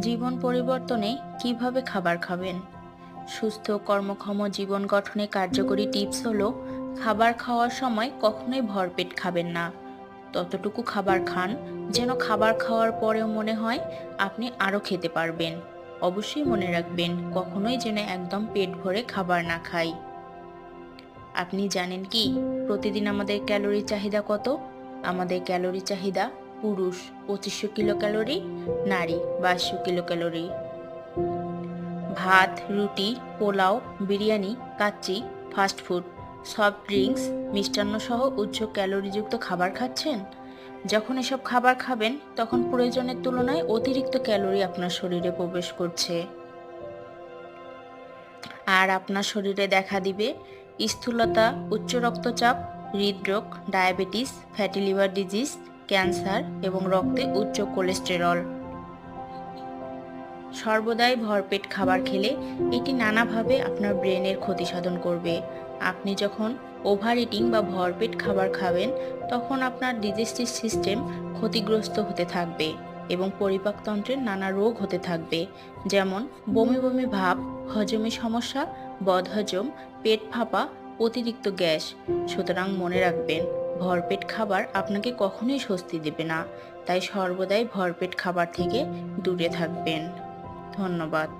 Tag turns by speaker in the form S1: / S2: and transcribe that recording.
S1: জীবন পরিবর্তনে কীভাবে খাবার খাবেন? সুস্থ কর্মক্ষম জীবন গঠনে কার্যকরী টিপস হলো, খাবার খাওয়ার সময় কখনোই ভরপেট খাবেন না। ততটুকু খাবার খান, যেন খাবার খাওয়ার পরেও মনে হয় আপনি আরও খেতে পারবেন। অবশ্যই মনে রাখবেন, কখনোই যেন একদম পেট ভরে খাবার না খাই। আপনি জানেন কি, প্রতিদিন আমাদের ক্যালোরি চাহিদা কত? আমাদের ক্যালোরি চাহিদা পুরুষ, পঁচিশশো কিলো ক্যালোরি নারী, বাইশশো কিলো ক্যালোরি ভাত, রুটি, pulao, biryani, kacchi fast food soft drinks, মিষ্টান্ন সহ উচ্চ ক্যালোরিযুক্ত খাবার খাচ্ছেন? যখন এসব খাবার খাবেন, তখন প্রয়োজনের তুলনায় অতিরিক্ত ক্যালোরি আপনার শরীরে প্রবেশ করছে। আর আপনার শরীরে দেখা দিবে স্থূলতা, উচ্চ রক্তচাপ, হৃদরোগ, diabetes, fatty liver disease cancer এবং রক্তে উচ্চ কোলেস্টেরল। সর্বদাই ভরপেট খাবার খেলে এটি নানাভাবে আপনার ব্রেনের ক্ষতি সাধন করবে। আপনি যখন ওভার ইটিং বা ভরপেট খাবার খাবেন, তখন আপনার ডিজেস্টিভ সিস্টেম ক্ষতিগ্রস্ত হতে থাকবে এবং পরিপাকতন্ত্রের নানা রোগ হতে থাকবে, যেমন বমি বমি ভাব, হজমি সমস্যা, বদহজম, পেট ফাঁপা, অতিরিক্ত গ্যাস। সুতরাং মনে রাখবেন ভরপেট খাবার আপনাকে কখনোই স্বস্তি দেবে না। তাই সর্বদাই ভরপেট খাবার থেকে দূরে থাকবেন। ধন্যবাদ।